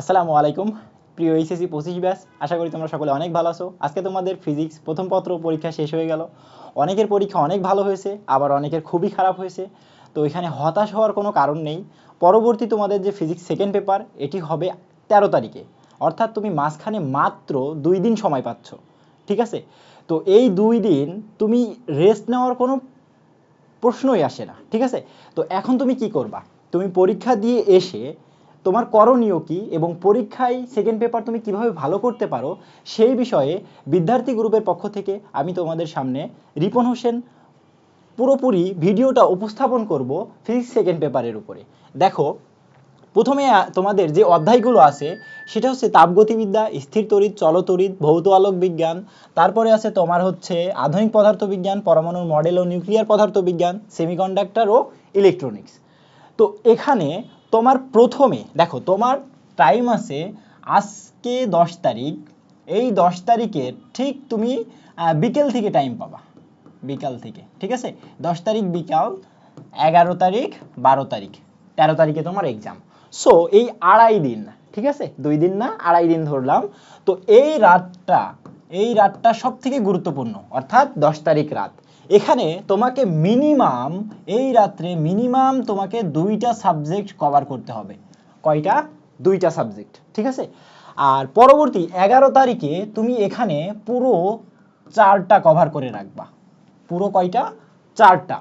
আসসালামু আলাইকুম। প্রিয় এইচএসসি পঁচিশ ব্যাস আশা করি তোমরা সকলে অনেক ভালো আছো। আজকে তোমাদের ফিজিক্স প্রথম পত্র পরীক্ষা শেষ হয়ে গেল। অনেকের পরীক্ষা অনেক ভালো হয়েছে, আবার অনেকের খুবই খারাপ হয়েছে। তো এখানে হতাশ হওয়ার কোনো কারণ নেই। পরবর্তী তোমাদের যে ফিজিক্স সেকেন্ড পেপার এটি হবে তেরো তারিখে। অর্থাৎ তুমি মাঝখানে মাত্র দুই দিন সময় পাচ্ছ। ঠিক আছে? তো এই দুই দিন তুমি রেস্ট নেওয়ার কোনো প্রশ্নই আসে না। ঠিক আছে? তো এখন তুমি কি করবা? তুমি পরীক্ষা দিয়ে এসে তোমার করণীয় কি এবং পরীক্ষায় সেকেন্ড পেপার তুমি কীভাবে ভালো করতে পারো সেই বিষয়ে বিদ্যার্থী গ্রুপের পক্ষ থেকে আমি তোমাদের সামনে রিপন হোসেন পুরোপুরি ভিডিওটা উপস্থাপন করব ফিজিক্স সেকেন্ড পেপারের উপরে। দেখো, প্রথমে তোমাদের যে অধ্যায়গুলো আছে, সেটা হচ্ছে তাপগতিবিদ্যা, স্থির তড়িৎ, চলতড়িৎ, ভৌত আলোক বিজ্ঞান, তারপরে আছে তোমার হচ্ছে আধুনিক পদার্থবিজ্ঞান, পরমাণুর মডেল ও নিউক্লিয়ার পদার্থবিজ্ঞান সেমিকন্ডাক্টর ও ইলেকট্রনিক্স তো এখানে তোমার প্রথমে, দেখো, তোমার টাইম আছে আজকে দশ তারিখ। এই দশ তারিখের ঠিক তুমি বিকেল থেকে টাইম পাবা। বিকাল থেকে, ঠিক আছে? দশ তারিখ বিকাল, এগারো তারিখ, বারো তারিখ। তেরো তারিখে তোমার এক্সাম সো এই আড়াই দিন, ঠিক আছে? দুই দিন না, আড়াই দিন ধরলাম। তো এই রাতটা এই রাতটা সব থেকে গুরুত্বপূর্ণ। অর্থাৎ দশ তারিখ রাত। এখানে তোমাকে মিনিমাম এই রাত্রে মিনিমাম তোমাকে দুইটা সাবজেক্ট কভার করতে হবে। কয়টা? দুইটা সাবজেক্ট ঠিক আছে? আর পরবর্তী এগারো তারিখে তুমি এখানে পুরো চারটা কভার করে রাখবা। পুরো কয়টা? চারটা,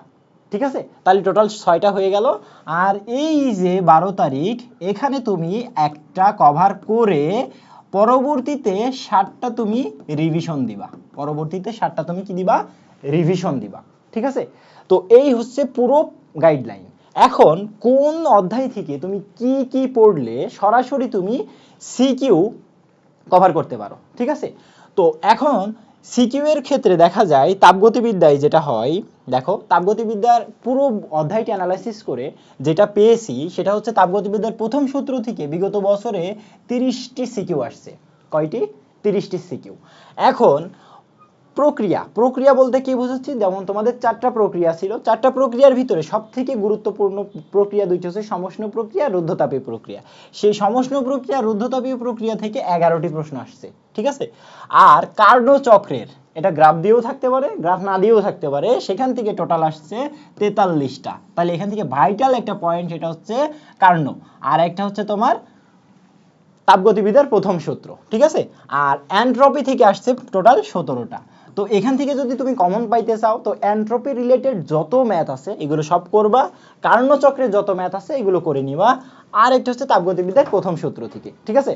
ঠিক আছে? তাহলে টোটাল ছয়টা হয়ে গেল। আর এই যে বারো তারিখ, এখানে তুমি একটা কভার করে পরবর্তীতে ষাটটা তুমি রিভিশন দিবা। পরবর্তীতে ষাটটা তুমি কি দিবা? রিভিশন দিবা, ঠিক আছে? তো এই হচ্ছে পুরো গাইডলাইন এখন কোন অধ্যায় থেকে তুমি কি কি পড়লে সরাসরি তুমি সিকিউ কভার করতে পারো, ঠিক আছে? তো এখন সিকিউ এর ক্ষেত্রে দেখা যায় তাপগতিবিদ্যায় যেটা হয়, দেখো, তাপগতিবিদ্যার পুরো অধ্যায়টি অ্যানালাইসিস করে যেটা পেয়েছি সেটা হচ্ছে তাপগতিবিদ্যার প্রথম সূত্র থেকে বিগত বছরে তিরিশটি সিকিউ আসছে। কয়টি? তিরিশটি সিকিউ এখন প্রক্রিয়া। প্রক্রিয়া বলতে কি বোঝাচ্ছি? যেমন তোমাদের চারটা প্রক্রিয়া ছিল। চারটা প্রক্রিয়ার ভিতরে সব থেকে গুরুত্বপূর্ণ প্রক্রিয়া দুইটি হচ্ছে সমষ্ণ প্রক্রিয়া রুদ্ধতাপীয় প্রক্রিয়া। সেই সমষ্ণ প্রক্রিয়া রুদ্ধতাপীয় প্রক্রিয়া থেকে এগারোটি প্রশ্ন আসছে, ঠিক আছে? আর কার্নো চক্রের এটা গ্রাফ দিয়েও থাকতে পারে, গ্রাফ না দিয়েও থাকতে পারে, সেখান থেকে টোটাল আসছে তেতাল্লিশটা। তাহলে এখান থেকে ভাইটাল একটা পয়েন্ট সেটা হচ্ছে কার্নো আর একটা হচ্ছে তোমার তাপগতিবিদ্যার প্রথম সূত্র, ঠিক আছে? আর অ্যান্ট্রপি থেকে আসছে টোটাল সতেরোটা। তো এখান থেকে যদি তুমি কমন পাইতে চাও, তো অ্যান্ট্রপি রিলেটেড যত ম্যাথ আছে, এগুলো সব করবা। কার্ণচক্রের যত ম্যাথ আছে, এগুলো করে নিবা। আর একটা হচ্ছে তাপগতিবিদ্যার প্রথম সূত্র থেকে, ঠিক আছে?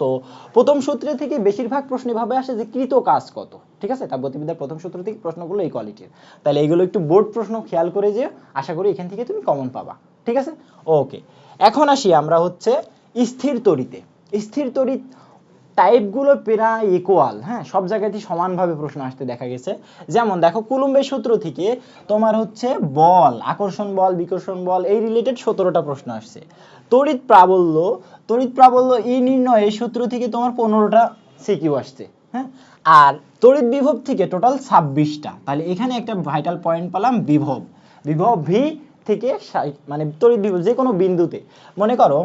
তো প্রথম সূত্রে থেকে বেশিরভাগ প্রশ্ন এভাবে আসে যে কৃত কাজ কত, ঠিক আছে? তাপগতিবিদ্যার প্রথম সূত্র থেকে প্রশ্নগুলো এই কোয়ালিটির তাহলে এইগুলো একটু বোর্ড প্রশ্ন খেয়াল করে যে আশা করি এখান থেকে তুমি কমন পাবা, ঠিক আছে? ওকে এখন আসি আমরা হচ্ছে স্থির তড়িতে। স্থির তড়িৎ টাইপগুলো প্রায় ইকুয়াল হ্যাঁ? সব জায়গাতেই সমানভাবে প্রশ্ন আসতে দেখা গেছে। যেমন দেখো, কুলুম্বের সূত্র থেকে তোমার হচ্ছে বল, আকর্ষণ বল, বিকর্ষণ বল, এই রিলেটেড সতেরোটা প্রশ্ন আসছে। তড়িৎ প্রাবল্য তড়িৎ প্রাবল্য ই নির্ণয় এই সূত্র থেকে তোমার পনেরোটা সিকিউ আসছে হ্যাঁ? আর তড়িৎ বিভব থেকে টোটাল ছাব্বিশটা। তাহলে এখানে একটা ভাইটাল পয়েন্ট পেলাম বিভব। বিভব ভি থেকে মানে তড়িৎ বিভব যে কোনো বিন্দুতে। মনে করো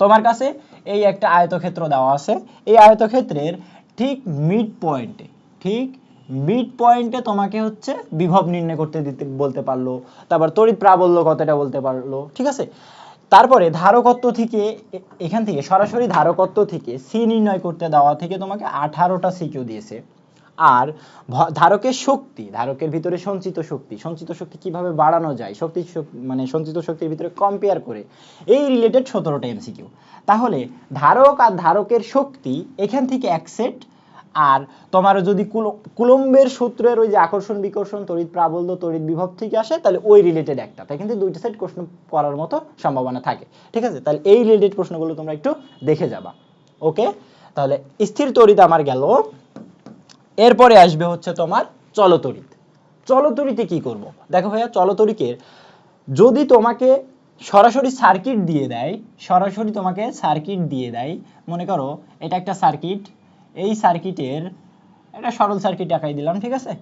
তোমার কাছে এই একটা আয়তক্ষেত্র দেওয়া আছে। এই আয়তক্ষেত্রের ঠিক মিড পয়েন্টে ঠিক মিড পয়েন্টে তোমাকে হচ্ছে বিভব নির্ণয় করতে দিতে, বলতে পারল। তারপর তড়িৎ প্রাবল্য কতটা বলতে পারল, ঠিক আছে? তারপরে ধারকত্ব থেকে এখান থেকে সরাসরি ধারকত্ব থেকে সি নির্ণয় করতে দেওয়া থেকে তোমাকে আঠারোটা সিকিউ দিয়েছে। আর ধারকের শক্তি, ধারকের ভিতরে সঞ্চিত শক্তি সঞ্চিত শক্তি কীভাবে বাড়ানো যায়, শক্তি মানে সঞ্চিত শক্তির ভিতরে কম্পেয়ার করে, এই রিলেটেড সতেরোটা এমসিকিউ তাহলে ধারক আর ধারকের শক্তি এখান থেকে এক সেট আর তোমার যদি কুলম্বের সূত্রের ওই যে আকর্ষণ, বিকর্ষণ, তড়িৎ প্রাবল্য, তড়িৎ বিভব থেকে আসে, তাহলে ওই রিলেটেড একটা। তাই কিন্তু দুইটা সেট প্রশ্ন করার মতো সম্ভাবনা থাকে। ঠিক আছে? তাহলে এই রিলেটেড প্রশ্নগুলো তোমরা একটু দেখে যাবা। ওকে তাহলে স্থির তড়িৎ আমার গেল। এরপরে আসবে হচ্ছে তোমার চলতরিত। চলতরিতে কি করব? দেখো ভাইয়া চলতরিকের যদি তোমাকে সরাসরি সার্কিট দিয়ে দেয়, সরাসরি তোমাকে সার্কিট দিয়ে দেয়, মনে করো এটা একটা সার্কিট এই সার্কিটের একটা সরল সার্কিট আঁকাই দিলাম, ঠিক আছে?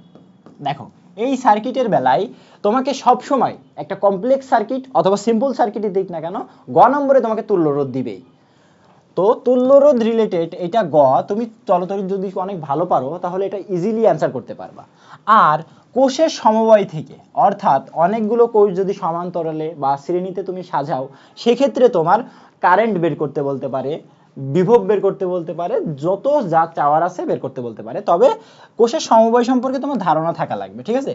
দেখো, এই সার্কিটের বেলায় তোমাকে সব সময় একটা কমপ্লেক্স সার্কিট অথবা সিম্পল সার্কিটই দিক না কেন, গ নম্বরে তোমাকে তুল্য রোধ দিবেই। তো তুল্যরোধ রিলেটেড এটা গ, তুমি চলতরিৎ যদি অনেক ভালো পারো, তাহলে এটা ইজিলি অ্যান্সার করতে পারবা। আর কোষের সমবায় থেকে, অর্থাৎ অনেকগুলো কোষ যদি সমান্তরালে বা শ্রেণীতে তুমি সাজাও, সেক্ষেত্রে তোমার কারেন্ট বের করতে বলতে পারে, বিভব বের করতে বলতে পারে, যত যা চাওয়ার আছে বের করতে বলতে পারে। তবে কোষের সমবায় সম্পর্কে তোমার ধারণা থাকা লাগবে, ঠিক আছে?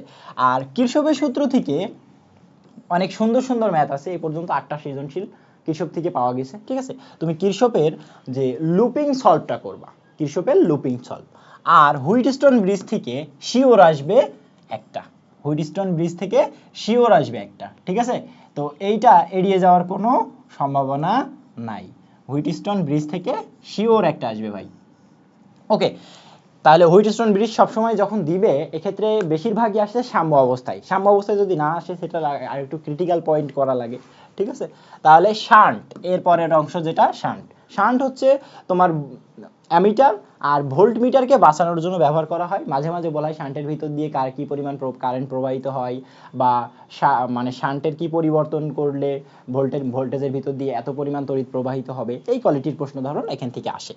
আর কৃষকের সূত্র থেকে অনেক সুন্দর সুন্দর ম্যাথ আছে এই পর্যন্ত আটটা সৃজনশীল। কৃষক থেকে পাওয়া গেছে, ঠিক আছে? তুমি কৃষকের যে লুপিং সলভটা করবা, কৃষকের লুপিং সলভ আর হুইটস্টোন ব্রিজ থেকে শিওর আসবে একটা। হুইটস্টোন ব্রিজ থেকে শিওর আসবে একটা, ঠিক আছে? তো এইটা এড়িয়ে যাওয়ার কোনো সম্ভাবনা নাই। হুইটস্টোন ব্রিজ থেকে শিওর একটা আসবে ভাই। ওকে, তাহলে হুইটস্টোন ব্রিজ সবসময় যখন দিবে, এক্ষেত্রে বেশিরভাগই আসে সাম্য অবস্থায়। সাম্য অবস্থায় যদি না আসে, সেটা লা- আর একটু ক্রিটিক্যাল পয়েন্ট করা লাগে। ঠিক আছে? তাহলে শান্ট এর পরের অংশ যেটা শান্ট। শান্ট হচ্ছে তোমার অ্যামিটার আর ভোল্ট মিটারকে বাঁচানোর জন্য ব্যবহার করা হয়। মাঝে মাঝে বলা হয় শান্টের ভিতর দিয়ে কার কী পরিমাণ কারেন্ট প্রবাহিত হয় বা মানে শান্টের কি পরিবর্তন করলে ভোল্টেজ ভোল্টেজের ভিতর দিয়ে এত পরিমাণ তড়িৎ প্রবাহিত হবে। এই কোয়ালিটির প্রশ্ন ধরন এখান থেকে আসে।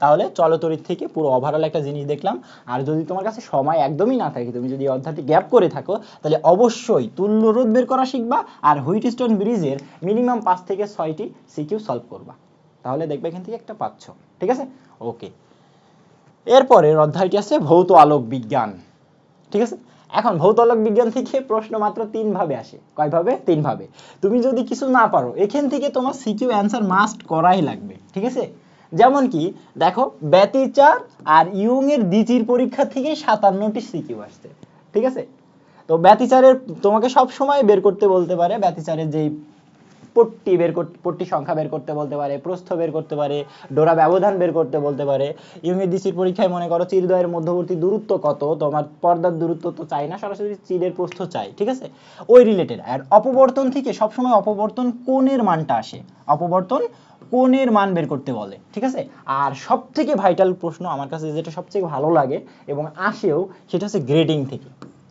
তাহলে চলতরিৎ থেকে পুরো ওভারঅল একটা জিনিস দেখলাম। আর যদি তোমার কাছে সময় একদমই না থাকে, তুমি যদি অধ্যায়টি গ্যাপ করে থাকো, তাহলে অবশ্যই তুল্য রোধ বের করা শিখবা আর হুইটস্টোন ব্রিজের মিনিমাম পাঁচ থেকে ছয়টি সিকিউ সলভ করবা। তাহলে দেখবে এখান থেকে একটা পাচ্ছ, ঠিক আছে? ওকে এরপরের অধ্যায়টি আছে ভৌত আলোক বিজ্ঞান, ঠিক আছে? এখন ভৌত আলোক বিজ্ঞান থেকে প্রশ্ন মাত্র তিন ভাবে আসে। কয় ভাবে? তিন ভাবে। তুমি যদি কিছু না পারো, এখান থেকে তোমার সিকিউ অ্যান্সার মাস্ট করাই লাগবে, ঠিক আছে? যেমন কি, দেখো, ব্যতিচার আর ইয়ং এর দ্বিতীয় পরীক্ষা থেকে সাতান্নটি সিকিউ আসছে, ঠিক আছে? তো ব্যতিচারের তোমাকে সব সময় বের করতে বলতে পারে, ব্যতিচারের যেই পট্টি বের করতে পট্টি সংখ্যা বের করতে বলতে পারে, প্রস্থ বের করতে পারে, ডোরা ব্যবধান বের করতে বলতে পারে ইউএডিসির পরীক্ষায় মনে করো চিরদ্বয়ের মধ্যবর্তী দূরত্ব কত, তোমার পর্দার দূরত্ব তো চাই না, সরাসরি চিরের প্রস্থ চাই, ঠিক আছে? ওই রিলেটেড আর অপবর্তন থেকে সবসময় অপবর্তন কোণের মানটা আসে, অপবর্তন কোণের মান বের করতে বলে, ঠিক আছে? আর সব থেকে ভাইটাল প্রশ্ন আমার কাছে যেটা সবথেকে ভালো লাগে এবং আসেও, সেটা হচ্ছে গ্রেডিং থেকে,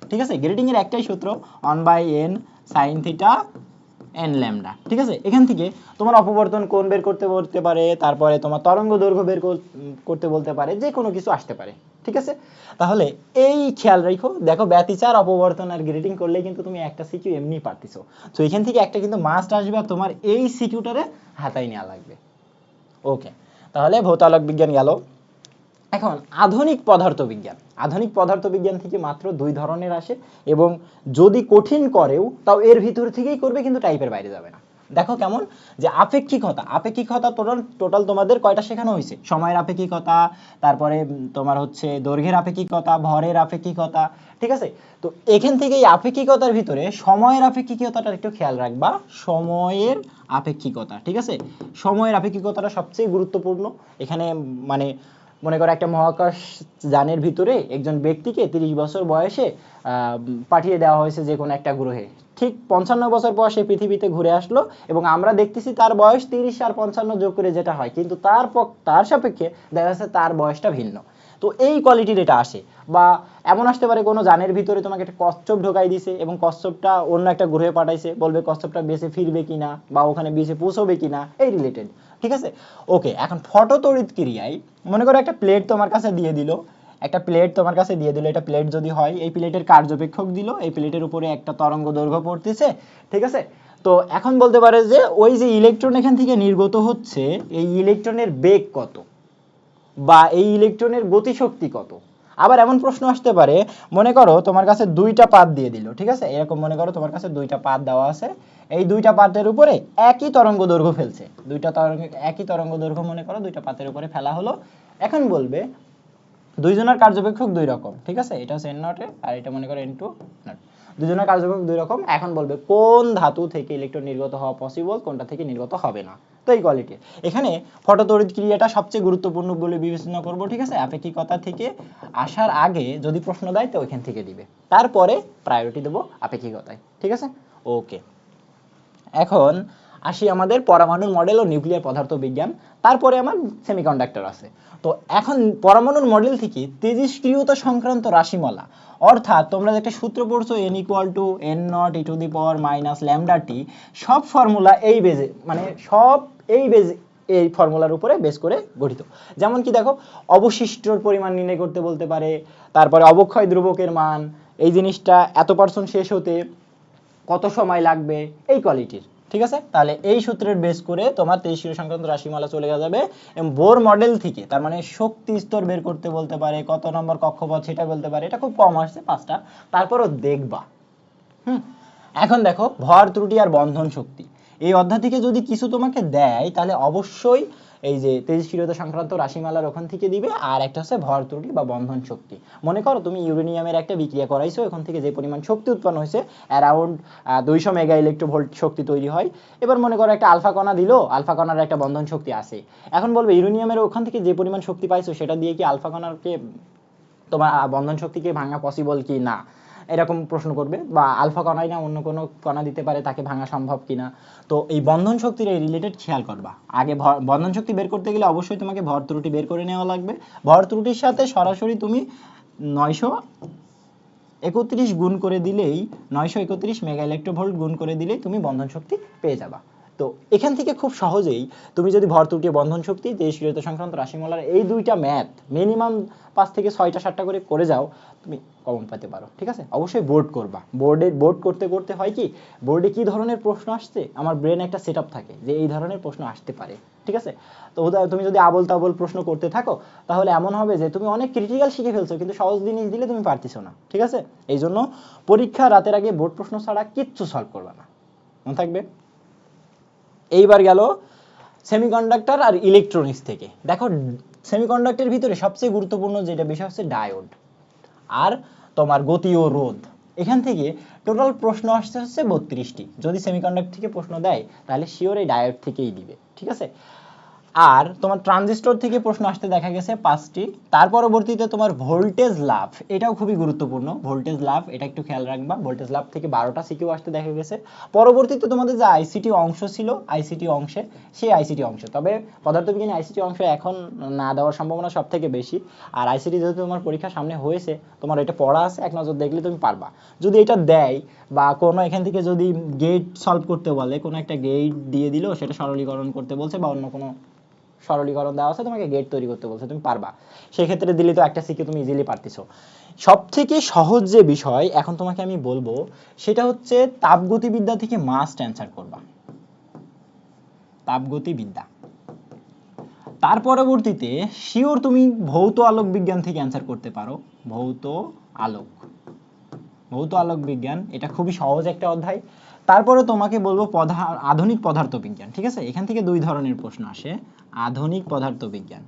ঠিক আছে? গ্রেডিং এর একটাই সূত্র one by n sine theta n lambda ঠিক আছে? এখান থেকে তোমার অপবর্তন কোণ বের করতে বলতে পারে, তারপরে তোমার তরঙ্গ দৈর্ঘ্য বের করতে বলতে পারে যে কোনো কিছু আসতে পারে। ঠিক আছে? তাহলে এই খেয়াল রাখো। দেখো, ব্যতিচার, অপবর্তন আর গ্রেডিং করলে কিন্তু তুমি একটা সিকিউ এমনি পারতেছো। তো এখান থেকে একটা কিন্তু মাস্ট আসবে আর তোমার এই সিকিউটারে হাতায় নেওয়া লাগবে। ওকে তাহলে ভৌতালক বিজ্ঞান গেল। এখন, আধুনিক পদার্থবিজ্ঞান। আধুনিক পদার্থবিজ্ঞান থেকে মাত্র দুই ধরনের আসে এবং যদি কঠিন করেও, তাও এর ভিতর থেকেই করবে, কিন্তু টাইপের বাইরে যাবে না। দেখো কেমন, যে আপেক্ষিকতা আপেক্ষিকতা টোটাল টোটাল তোমাদের কয়টা শেখানো হয়েছে? সময়ের আপেক্ষিকতা, তারপরে তোমার হচ্ছে দৈর্ঘ্যের আপেক্ষিকতা, ভরের আপেক্ষিকতা, ঠিক আছে? তো এখান থেকে এই আপেক্ষিকতার ভিতরে সময়ের আপেক্ষিকতাটা একটু খেয়াল রাখবা। সময়ের আপেক্ষিকতা, ঠিক আছে? সময়ের আপেক্ষিকতাটা সবচেয়ে গুরুত্বপূর্ণ। এখানে মানে মনে করো একটা মহাকাশ যানের ভিতরে একজন ব্যক্তিকে তিরিশ বছর বয়সে পাঠিয়ে দেওয়া হয়েছে যে কোনো একটা গ্রহে ঠিক পঞ্চান্ন বছর পর সে পৃথিবীতে ঘুরে আসলো এবং আমরা দেখতেছি তার বয়স তিরিশ আর পঞ্চান্ন যোগ করে যেটা হয়। কিন্তু তার তার সাপেক্ষে দেখা যাচ্ছে তার বয়সটা ভিন্ন। তো এই কোয়ালিটির এটা আসে। বা এমন আসতে পারে কোনো যানের ভিতরে তোমাকে একটা কচ্ছপ ঢোকাই দিছে এবং কচ্ছপটা অন্য একটা গ্রহে পাঠাইছে, বলবে কচ্ছপটা বেঁচে ফিরবে কিনা বা ওখানে বেঁচে পৌঁছবে কিনা, এই রিলেটেড ঠিক আছে? ওকে এখন ফটো তড়িৎ ক্রিয়ায় মনে করো একটা প্লেট তোমার কাছে দিয়ে দিল। একটা প্লেট তোমার কাছে দিয়ে দিল, এটা প্লেট যদি হয়, এই প্লেটের কার্যপেক্ষক দিল, এই প্লেটের উপরে একটা তরঙ্গ দৈর্ঘ্য পড়তেছে, ঠিক আছে? তো এখন বলতে পারে যে, ওই যে ইলেকট্রন এখান থেকে নির্গত হচ্ছে, এই ইলেকট্রনের বেগ কত? বা এই ইলেকট্রনের গতিশক্তি কত? আবার এমন প্রশ্ন আসতে পারে, মনে করো তোমার কাছে দুইটা পাত দিয়ে দিল, ঠিক আছে? এরকম মনে করো তোমার কাছে দুইটা পাত দেওয়া আছে, এই দুইটা পাতের উপরে একই তরঙ্গ দৈর্ঘ্য ফেলছে, দুইটা তরঙ্গ, একই তরঙ্গ দৈর্ঘ্য মনে করো দুইটা পাতের উপরে ফেলা হলো। এখন বলবে দুইজনের কার্যপেক্ষক দুই রকম, ঠিক আছে? এটা হচ্ছে এন নটে আর এটা মনে করো এন টু নট দুজনের কার্যপেক্ষক দুই রকম, এখন বলবে কোন ধাতু থেকে ইলেকট্রন নির্গত হওয়া পসিবল কোনটা থেকে নির্গত হবে না। তো এই কোয়ালিটি এখানে ফটোতড়িৎ ক্রিয়াটা সবচেয়ে গুরুত্বপূর্ণ বলে বিবেচনা করব, ঠিক আছে? আপেক্ষিকতা থেকে আসার আগে যদি প্রশ্ন দেয়, তো ওইখান থেকে দিবে। তারপরে প্রায়োরিটি দেবো আপেক্ষিকতায়, ঠিক আছে? ওকে এখন আসি আমাদের পরমাণুর মডেল ও নিউক্লিয়ার পদার্থ বিজ্ঞান তারপরে আমার সেমিকন্ডাক্টর আছে। তো এখন পরমাণুর মডেল থেকে তেজস্ক্রিয়তা সংক্রান্ত রাশিমালা, অর্থাৎ তোমরা যে একটা সূত্র পড়ছো n equal to n not e to the power minus lambda t সব ফর্মুলা এই বেজে মানে সব এই বেজে এই ফর্মুলার উপরে বেস করে গঠিত। যেমন কি দেখো, অবশিষ্টর পরিমাণ নির্ণয় করতে বলতে পারে, তারপরে অবক্ষয় ধ্রুবকের মান, এই জিনিসটা এত পার্সেন্ট শেষ হতে কত সময় লাগবে, এই কোয়ালিটির ঠিক আছে? তাহলে এই সূত্রের বেস করে তোমার তেইশীয় সংক্রান্ত রাশিমালা চলে যাবে এবং বোর মডেল থেকে, তার মানে শক্তি স্তর বের করতে বলতে পারে, কত নম্বর কক্ষপথ সেটা বলতে পারে, এটা খুব কম আসছে পাঁচটা। তারপরও দেখবা। হুম? এখন দেখো, ভর ত্রুটি আর বন্ধন শক্তি। এই অধ্যায় থেকে যদি কিছু তোমাকে দেয়, তাহলে অবশ্যই এই যে তেজস্ক্রিয়তা সংক্রান্ত রাশিমালার ওখান থেকে দিবে, আর একটা হচ্ছে ভর ত্রুটি বা বন্ধন শক্তি। মনে করো তুমি ইউরেনিয়ামের একটা বিক্রিয়া করাইছো, ওখান থেকে যে পরিমাণ শক্তি উৎপন্ন হয়েছে অ্যারাউন্ড দুইশো মেগা ইলেকট্রোভোল্ট শক্তি তৈরি হয়। এবার মনে করো একটা আলফা কণা দিলো আলফা কণার একটা বন্ধন শক্তি আছে। এখন বলবে ইউরেনিয়ামের ওখান থেকে যে পরিমাণ শক্তি পাইছো, সেটা দিয়ে কি আলফা কণাকে তোমার বন্ধন শক্তিকে ভাঙা পসিবল কি না? এরকম প্রশ্ন করবে বা আলফা কণাই না অন্য কোনো কণা দিতে পারে তাকে ভাঙা সম্ভব কিনা। তো এই বন্ধন শক্তির এই রিলেটেড খেয়াল করবা। আগে বন্ধন শক্তি বের করতে গেলে অবশ্যই তোমাকে ভর ত্রুটি বের করে নেওয়া লাগবে। ভর ত্রুটির সাথে সরাসরি তুমি নয়শো একত্রিশ গুণ করে দিলেই, নয়শো একত্রিশ মেগা ইলেকট্রোভোল্ট গুণ করে দিলেই তুমি বন্ধন শক্তি পেয়ে যাবা। তো এখান থেকে খুব সহজেই তুমি যদি ভর ত্রুটি, বন্ধন শক্তি দেশীয়তা সংক্রান্ত রাশিমালার এই দুইটা ম্যাথ মিনিমাম পাঁচ থেকে ছয়টা, সাতটা করে করে যাও, তুমি কমন পেতে পারো, ঠিক আছে? অবশ্যই বোর্ড করবা। বোর্ডে বোর্ড করতে করতে হয় কি বোর্ডে কি ধরনের প্রশ্ন আসছে? আমার ব্রেন একটা সেট থাকে যে এই ধরনের প্রশ্ন আসতে পারে, ঠিক আছে? তো তুমি যদি আবল তাবল প্রশ্ন করতে থাকো, তাহলে এমন হবে যে তুমি অনেক ক্রিটিক্যাল শিখে ফেলছো, কিন্তু সহজ জিনিস দিলে তুমি পারতেছো না, ঠিক আছে? এই জন্য পরীক্ষা, রাতের আগে বোর্ড প্রশ্ন ছাড়া কিচ্ছু সলভ করবে না। মনে থাকবে? এইবার গেল সেমিকন্ডাক্টর আর ইলেকট্রনিক্স থেকে। দেখো সেমিকন্ডাক্টরের ভিতরে সবচেয়ে গুরুত্বপূর্ণ যেটা বিষয় হচ্ছে ডায়োড আর তোমার গতি ও রোধ। এখান থেকে টোটাল প্রশ্ন আসতে হচ্ছে বত্রিশটি। যদি সেমিকন্ডাক্টর থেকে প্রশ্ন দেয়, তাহলে শিওর এই ডায়োড থেকেই দিবে। ঠিক আছে? আর তোমার ট্রানজিস্টর থেকে প্রশ্ন আসতে দেখা গেছে পাঁচটি। তার পরবর্তীতে তোমার ভোল্টেজ লাভ, এটাও খুবই গুরুত্বপূর্ণ। ভোল্টেজ লাভ, এটা একটু খেয়াল রাখবা, ভোল্টেজ লাভ থেকে বারোটা সিকিউ আসতে দেখা গেছে। পরবর্তীতে তোমাদের যে আইসিটি অংশ ছিল আইসিটি অংশে, সেই আইসিটি অংশ। তবে পদার্থবিজ্ঞানী আইসিটি অংশ এখন না দেওয়ার সম্ভাবনা সব থেকে বেশি। আর আইসিটি যেহেতু তোমার পরীক্ষা সামনে হয়েছে, তোমার এটা পড়া আছে, এক নজর দেখলে তুমি পারবা। যদি এটা দেয় বা কোনো এখান থেকে যদি গেট সলভ করতে বলে, কোনো একটা গেট দিয়ে দিল, সেটা সরলীকরণ করতে বলছে বা অন্য কোনো সরলীকরণ দেওয়া আছে, তোমাকে গেট তৈরি করতে বলছে, তুমি পারবা। সেক্ষেত্রে দিলে তো একটা সিকে তুমি ইজিলি পারতেছো। সব থেকে সহজ যে বিষয়, এখন তোমাকে আমি বলব, সেটা হচ্ছে তাপগতিবিদ্যা থেকে মাস্ট অ্যান্সার করবা। তাপগতিবিদ্যা তার পরবর্তীতে শিওর তুমি ভৌত আলোক বিজ্ঞান থেকে অ্যান্সার করতে পারো। ভৌত আলোক। ভৌত আলোক বিজ্ঞান, এটা খুবই সহজ একটা অধ্যায়। তারপরে তোমাকে বলব পদা আধুনিক পদার্থ বিজ্ঞান ঠিক আছে? এখান থেকে দুই ধরনের প্রশ্ন আসে। আধুনিক পদার্থ বিজ্ঞান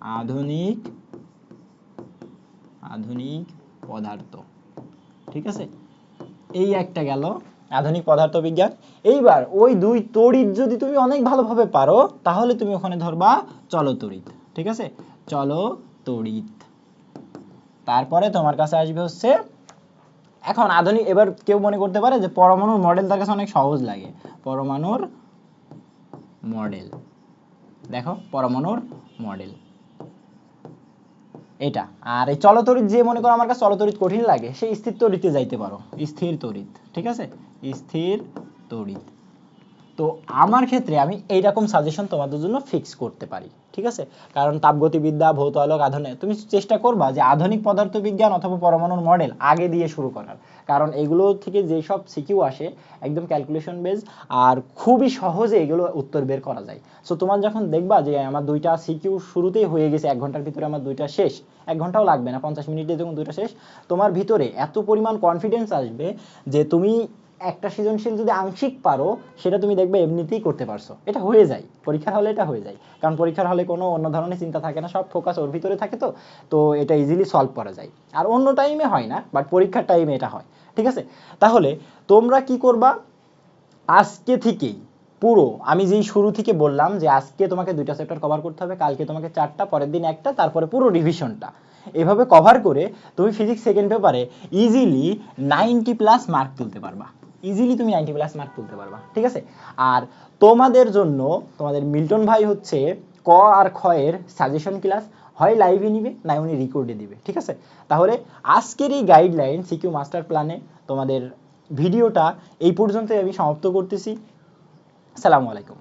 আধুনিক আধুনিক পদার্থ। ঠিক আছে? এই একটা গেল আধুনিক পদার্থ বিজ্ঞান এইবার ওই দুই তড়িৎ যদি তুমি অনেক ভালোভাবে পারো, তাহলে তুমি ওখানে ধরবা চলো ঠিক আছে? চলো তড়িৎ তারপরে তোমার কাছে আসবে হচ্ছে, এখন আধুনিক, এবার কেউ মনে করতে পারে যে পরমাণুর মডেল তার কাছে অনেক সহজ লাগে। পরমাণুর মডেল দেখো, পরমাণুর মডেল এটা। আর এই চলতরিত যে মনে করো আমার কাছে চলতরিত কঠিন লাগে, সেই স্থির তড়িতে যাইতে পারো। স্থির তড়িৎ, ঠিক আছে? স্থির তরিত তো আমার ক্ষেত্রে আমি এইরকম সাজেশন তোমাদের জন্য ফিক্স করতে পারি। ঠিক আছে? কারণ তাপগতিবিদ্যা ভৌত আলোক আধুনিক, তুমি চেষ্টা করবা যে আধুনিক পদার্থবিজ্ঞান অথবা পরমাণুর মডেল আগে দিয়ে শুরু করার। কারণ এগুলো থেকে যেসব সিকিউ আসে, একদম ক্যালকুলেশন বেস আর খুবই সহজে এগুলো উত্তর বের করা যায়। সো তোমার যখন দেখবা যে আমার দুইটা সিকিউ শুরুতেই হয়ে গেছে, এক ঘণ্টার ভিতরে আমার দুইটা শেষ, এক ঘন্টাও লাগবে না, পঞ্চাশ মিনিটে যখন দুইটা শেষ, তোমার ভিতরে এত পরিমাণ কনফিডেন্স আসবে যে তুমি একটা সৃজনশীল যদি আংশিক পারো, সেটা তুমি দেখবে এমনিতেই করতে পারছ। এটা হয়ে যায়। পরীক্ষার হলে এটা হয়ে যায়। কারণ পরীক্ষার হলে কোনো অন্য ধরনের চিন্তা থাকে না, সব ফোকাস ওর ভিতরে থাকে তো। তো এটা ইজিলি সলভ করা যায়। আর অন্য টাইমে হয় না বাট পরীক্ষার টাইমে এটা হয়। ঠিক আছে? তাহলে তোমরা কি করবা? আজকে থেকেই পুরো, আমি যেই শুরু থেকে বললাম যে আজকে তোমাকে দুইটা চ্যাপ্টার কভার করতে হবে, কালকে তোমাকে চারটা, পরের দিন একটা, তারপরে পুরো রিভিশনটা এভাবে কভার করে তুমি ফিজিক্স সেকেন্ড পেপারে ইজিলি নাইনটি প্লাস মার্ক তুলতে পারবা। ইজিলি তুমি নাইনটি প্লাস মার্ক তুলতে পারবা, ঠিক আছে? আর তোমাদের জন্য, তোমাদের মিল্টন ভাই হচ্ছে ক আর খয়ের সাজেশন ক্লাস হয় লাইভে নিবে, না উনি রেকর্ডে দিবে, ঠিক আছে? তাহলে আজকের এই গাইডলাইন সিকিউ মাস্টার প্ল্যানে তোমাদের ভিডিওটা এই পর্যন্তই আমি সমাপ্ত করতেছি। সালামু আলাইকুম।